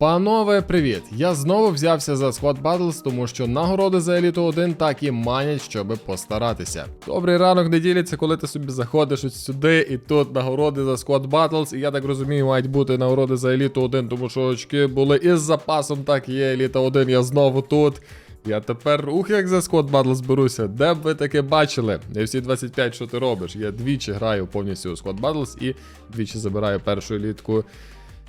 Панове, привіт! Я знову взявся за Squad Battles, тому що нагороди за еліту 1 так і манять, щоби постаратися. Добрий ранок неділі, це коли ти собі заходиш ось сюди, і тут нагороди за Squad Battles, і я так розумію, мають бути нагороди за еліту 1, тому що очки були із запасом, так є еліта 1, я знову тут. Я тепер ух, як за Squad Battles беруся. Де б ви таке бачили? Всі 25, що ти робиш. Я двічі граю повністю у Squad Battles і двічі забираю першу елітку.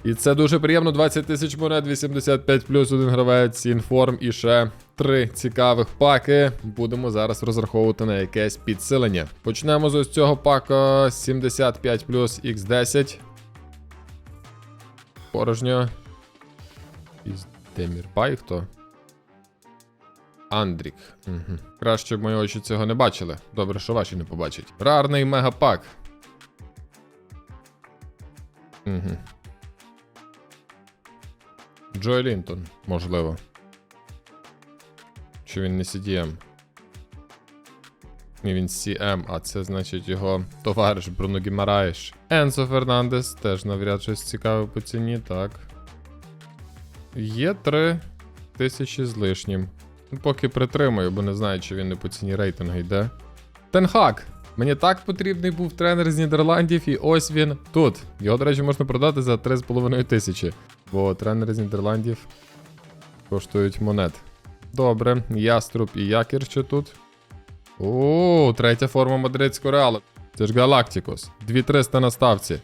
І це дуже приємно. 20 тисяч монет, 85 плюс один гравець, інформ і ще три цікавих паки. Будемо зараз розраховувати на якесь підсилення. Почнемо з ось цього пака 75 плюс X10. Порожньо. Демірпай хто? Андрік. Угу. Краще б мої очі цього не бачили. Добре, що ваші не побачать. Рарний мегапак. Угу. Джой Лінтон, можливо. Чи він не CDM? Ні, він CM, а це значить його товариш Бруно Гімараєш. Енсо Фернандес теж навряд щось цікаве по ціні, так. Є 3 тисячі з лишнім. Ну, Поки притримую, бо не знаю, чи він не по ціні рейтингу йде. Тенхак! Мені так потрібний був тренер з Нідерландів, і ось він тут. Його, до речі, можна продати за 3,5 тисячі. Бо тренери з Нідерландів коштують монет. Добре, яструб і якір ще тут. О, третя форма мадридського реалу. Це ж Галактикос. 2300 на ставці.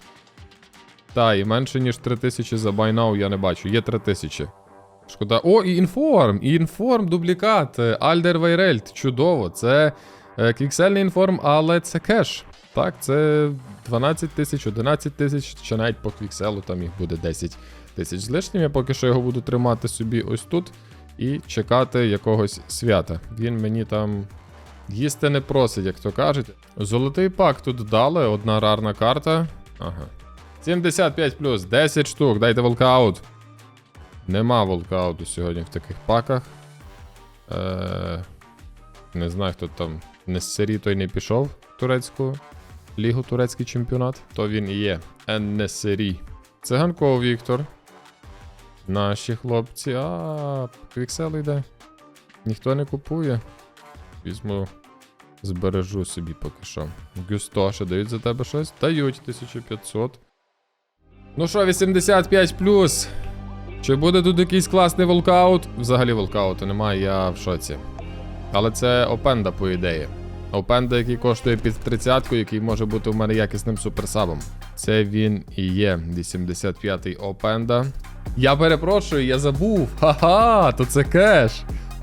Та, і менше, ніж 3000 за Now я не бачу. Є 3000. Шкода. О, і інформ! І інформ, дублікат. Е, Альдер Вейрельд. Чудово. Це квіксельний інформ, але це кеш. Так, це 12 тисяч, 11 тисяч, чи навіть по квікселу там їх буде 10 тисяч з лишнім. Я поки що його буду тримати собі ось тут і чекати якогось свята. Він мені там їсти не просить, як то кажуть. Золотий пак тут дали, одна рарна карта. Ага. 75 плюс, 10 штук, дайте волкаут. Нема волкауту сьогодні в таких паках. Е, не знаю, хто там. Не з сері той не пішов в турецьку лігу, турецький чемпіонат. То він і є. Еннесері. Циганков Віктор. Наші хлопці. А, квіксел йде. Ніхто не купує. Візьму. Збережу собі поки що. Гюсто, ще дають за тебе щось? Дають 1500. Ну що, 85 плюс. Чи буде тут якийсь класний волкаут? Взагалі волкауту немає, я в шоці. Але це Опенда, по ідеї. Опенда, який коштує під 30 який може бути у мене якісним суперсабом. Це він і є. 85-й Опенда. Я перепрошую, я забув. Ха-ха, то це кеш.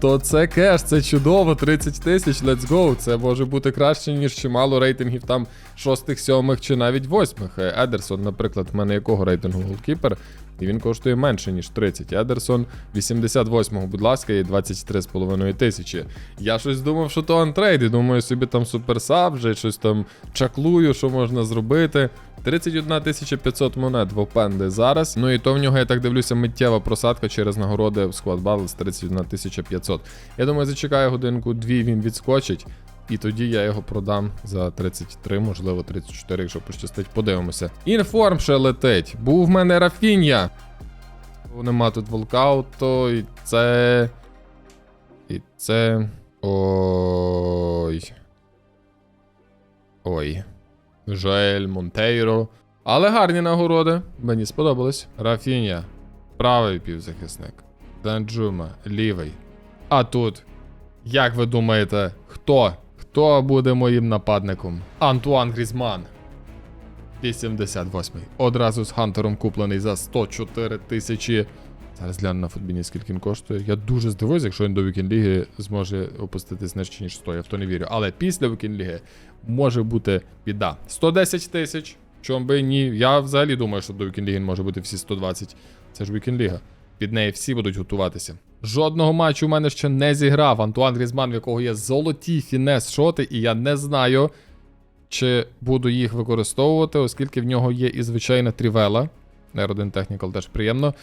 То це кеш, це чудово, 30 тисяч, let's go. Це може бути краще, ніж чимало рейтингів там шостих, сьомих чи навіть восьмих. Е, Едерсон, наприклад, в мене якого рейтингу голкіпер, і він коштує менше, ніж 30. Едерсон 88-го, будь ласка, є 23,5 тисячі. Я щось думав, що то антрейд, і думаю, собі там суперсаб, вже щось там чаклую, що можна зробити. 31 500 монет в опенди зараз. Ну і то в нього, я так дивлюся, миттєва просадка через нагороди в Squad Battles 31 500. Я думаю, зачекаю годинку-дві, він відскочить. І тоді я його продам за 33, можливо, 34, якщо пощастить, подивимося. Інформ ще летить. Був в мене Рафіння. Нема тут волкауту, і це. І це. Ой. Ой. Жоель, Монтейро. Але гарні нагороди. Мені сподобались. Рафіння. Правий півзахисник. Данджума, лівий. А тут. Як ви думаєте, хто? Хто буде моїм нападником? Антуан Грізман. 88-й. Одразу з Хантером куплений за 104 тисячі. Зараз гляну на футбіні, скільки він коштує. Я дуже здивуюся, якщо він до Вікінг-ліги зможе опуститись нижче, ніж 100. Я в то не вірю. Але після Вікінг-ліги може бути біда. 110 тисяч. Чом би ні. Я взагалі думаю, що до Вікінг-ліги може бути всі 120. Це ж Вікінг-ліга. Під неї всі будуть готуватися. Жодного матчу у мене ще не зіграв. Антуан Грізман, в якого є золоті фінес шоти, і я не знаю, чи буду їх використовувати, оскільки в нього є і звичайна трівела. R1 Technical теж приємно.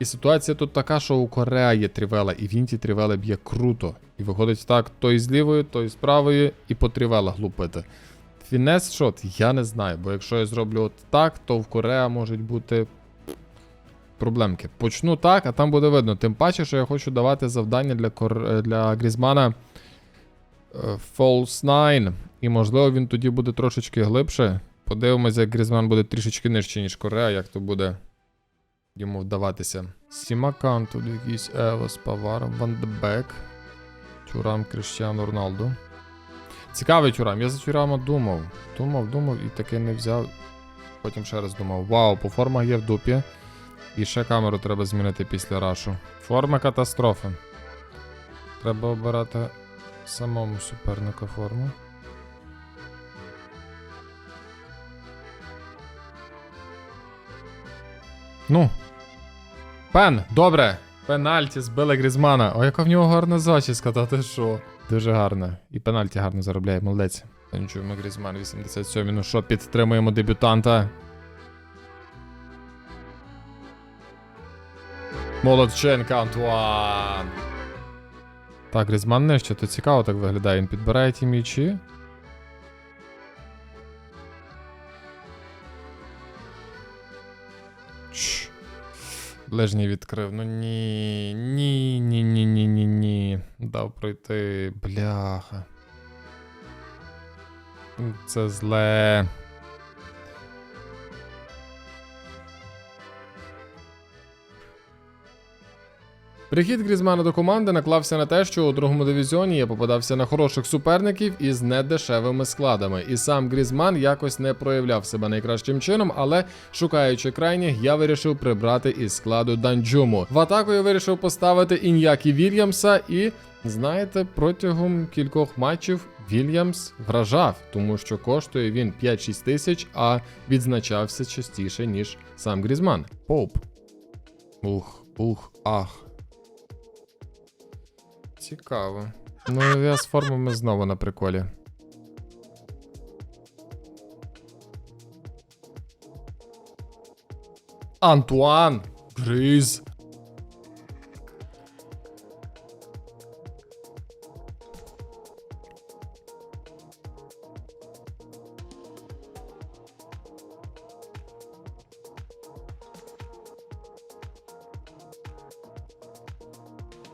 І ситуація тут така, що у Корея є трівела, і він ті трівели б'є круто. І виходить так, то із лівої, то із правої, і по трівелах лупити. Фінес шот, я не знаю, бо якщо я зроблю от так, то в Корея можуть бути проблемки. Почну так, а там буде видно. Тим паче, що я хочу давати завдання для, кор... е, для Грізмана е, False 9. І можливо він тоді буде трошечки глибше. Подивимося, як Грізман буде трішечки нижче, ніж Корея, як то буде йому вдаватися. Сімакан тут якийсь Евос, Павар, Ван де Бек, Тюрам Кріштіану Роналду. Цікавий Тюрам. Я за Тюрама думав. Думав, думав і таки не взяв. Потім ще раз думав. Вау, по формах є в дупі. І ще камеру треба змінити після рашу. Форма катастрофи. Треба обирати самому суперника форму. Ну. Пен, добре. Пенальті збили Грізмана. О, яка в нього гарна зачіска, та ти що? Дуже гарна. І пенальті гарно заробляє, молодець. Та нічого, ми Грізман 87. Ну що, підтримуємо дебютанта. Молодченка Антуан. Так, Грізман нижче, то цікаво так виглядає. Він підбирає ті м'ячі. Ближній відкрив. Ну ні. Ні, ні, ні, ні, ні, ні. Дав пройти. Бляха. Це зле. Прихід Грізмана до команди наклався на те, що у другому дивізіоні я попадався на хороших суперників із недешевими складами. І сам Грізман якось не проявляв себе найкращим чином, але шукаючи крайніх, я вирішив прибрати із складу Данджуму. В атаку я вирішив поставити Ін'які Вільямса і. Знаєте, протягом кількох матчів Вільямс вражав, тому що коштує він 5-6 тисяч, а відзначався частіше, ніж сам Грізман. Поуп. Ух, ух, ах. Цікаво. Ну, я з формами знову на приколі. Антуан Гриз.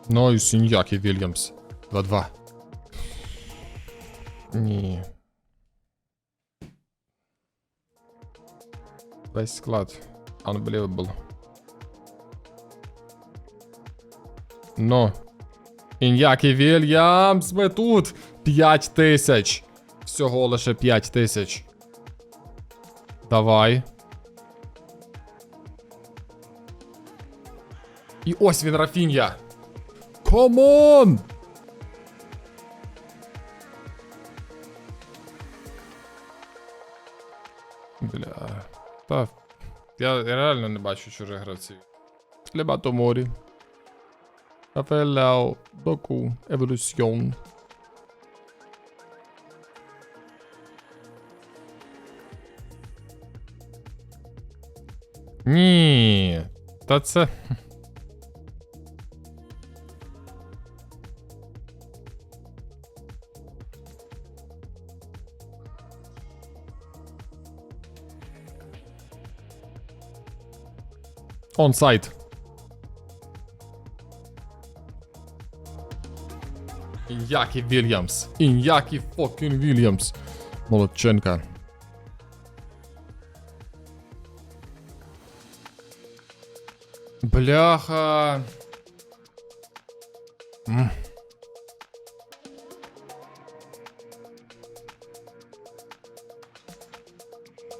Ну і Сіньякі Вільямс. 2-2. Ні. Весь склад. Unbelievable. Ну. Ін'які Вільямс, ми тут. 5 тисяч. Всього лише 5 тисяч. Давай. І ось він Рафінья. Камон! Бля. Та. Я, я реально не бачу чужих гравців. Хліба то морі. Рафаеляо, Доку, Еволюціон. Ні. Та це. Онсайд. Ін'які Вільямс. Ін'які фокін Вільямс. Молодченка. Бляха. М.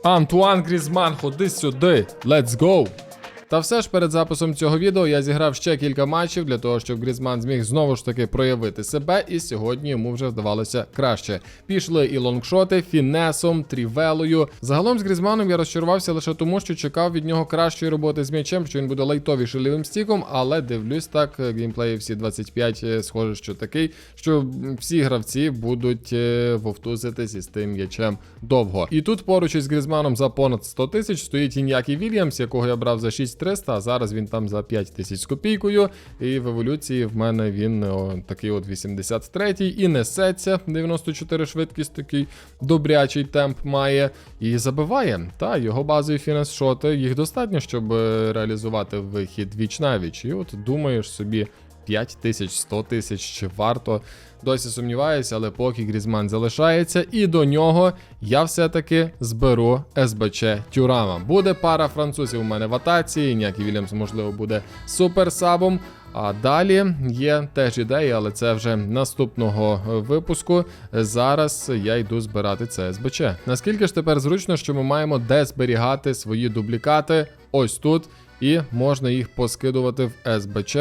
Антуан Грізман, ходи сюди. Let's go. Та все ж перед записом цього відео я зіграв ще кілька матчів для того, щоб Грізман зміг знову ж таки проявити себе, і сьогодні йому вже вдавалося краще. Пішли і лонгшоти, фінесом, трівелою. Загалом з Грізманом я розчарувався лише тому, що чекав від нього кращої роботи з м'ячем, що він буде лайтовіше лівим стіком, але дивлюсь так, геймплеї всі 25 е, схоже, що такий, що всі гравці будуть е, вовтузитись із тим м'ячем довго. І тут поруч із Грізманом за понад 100 тисяч стоїть Ін'які Вільямс, якого я брав за 6 6300, а зараз він там за 5000 з копійкою. І в еволюції в мене він о, такий от 83-й і несеться. 94 швидкість, такий добрячий темп має. І забиває. Та його базові фінес-шоти, їх достатньо, щоб е, реалізувати вихід віч на віч. І от думаєш собі. 5 тисяч, 100 тисяч, чи варто. Досі сумніваюся, але поки Грізман залишається, і до нього я все-таки зберу СБЧ Тюрама. Буде пара французів у мене в атаці, ніякий Вільямс, можливо, буде суперсабом. А далі є теж ідеї, але це вже наступного випуску. Зараз я йду збирати це СБЧ. Наскільки ж тепер зручно, що ми маємо де зберігати свої дублікати ось тут, і можна їх поскидувати в СБЧ.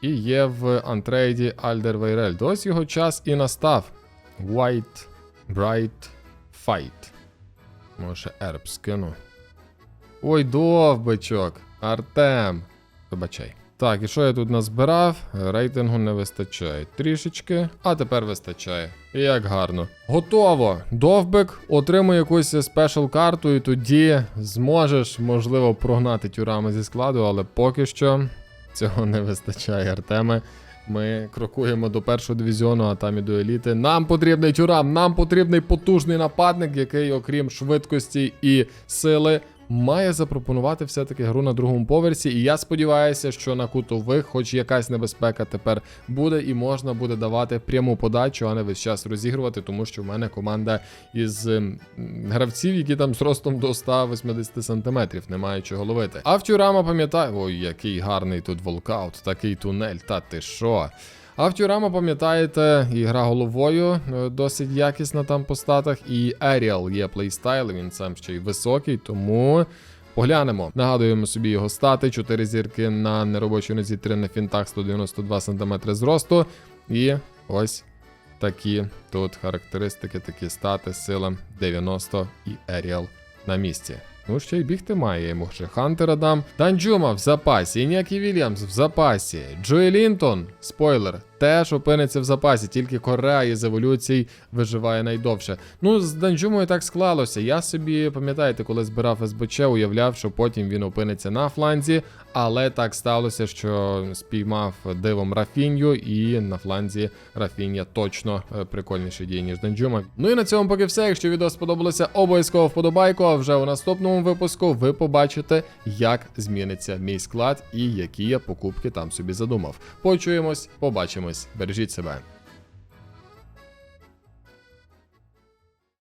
І є в антрейді Альдер Вейрель. Ось його час і настав. White, Bright, Fight. Може, ерб скину. Ой, довбичок. Артем. Вибачай. Так, і що я тут назбирав? Рейтингу не вистачає. Трішечки, а тепер вистачає. Як гарно. Готово. Довбик отримує якусь спешл карту, і тоді зможеш, можливо, прогнати тюрами зі складу, але поки що цього не вистачає, Артеме. Ми крокуємо до першого дивізіону, а там і до еліти. Нам потрібний тюрам, нам потрібний потужний нападник, який, окрім швидкості і сили, має запропонувати все-таки гру на другому поверсі. І я сподіваюся, що на кутових, хоч якась небезпека тепер буде, і можна буде давати пряму подачу, а не весь час розігрувати, тому що в мене команда із гравців, які там з ростом до 180 сантиметрів, не мають чого ловити. А в Тюрама пам'ятаю, ой, який гарний тут волкаут, такий тунель, та ти що? А в Тюрама, пам'ятаєте, і гра головою е, досить якісна там по статах, і Еріал є плейстайл, він сам ще й високий, тому. Поглянемо. Нагадуємо собі його стати. 4 зірки на неробочій нозі 3 на фінтах 192 см зросту. І ось такі тут характеристики, такі стати, сила 90 і Еріал на місці. Ну, ще й бігти має, йому ще Хантера дам. Данджума в запасі, Інякі Вільямс в запасі. Джої Лінтон, спойлер, теж опиниться в запасі, тільки Корея із еволюцій виживає найдовше. Ну, з Данджумою так склалося. Я собі, пам'ятаєте, коли збирав СБЧ, уявляв, що потім він опиниться на фланзі, але так сталося, що спіймав дивом Рафінью, і на фланзі Рафіння точно е, прикольніший діє, ніж Данджума. Ну і на цьому поки все. Якщо відео сподобалося, обов'язково вподобайку. А вже у наступному випуску ви побачите, як зміниться мій склад і які я покупки там собі задумав. Почуємось, побачимось, бережіть себе.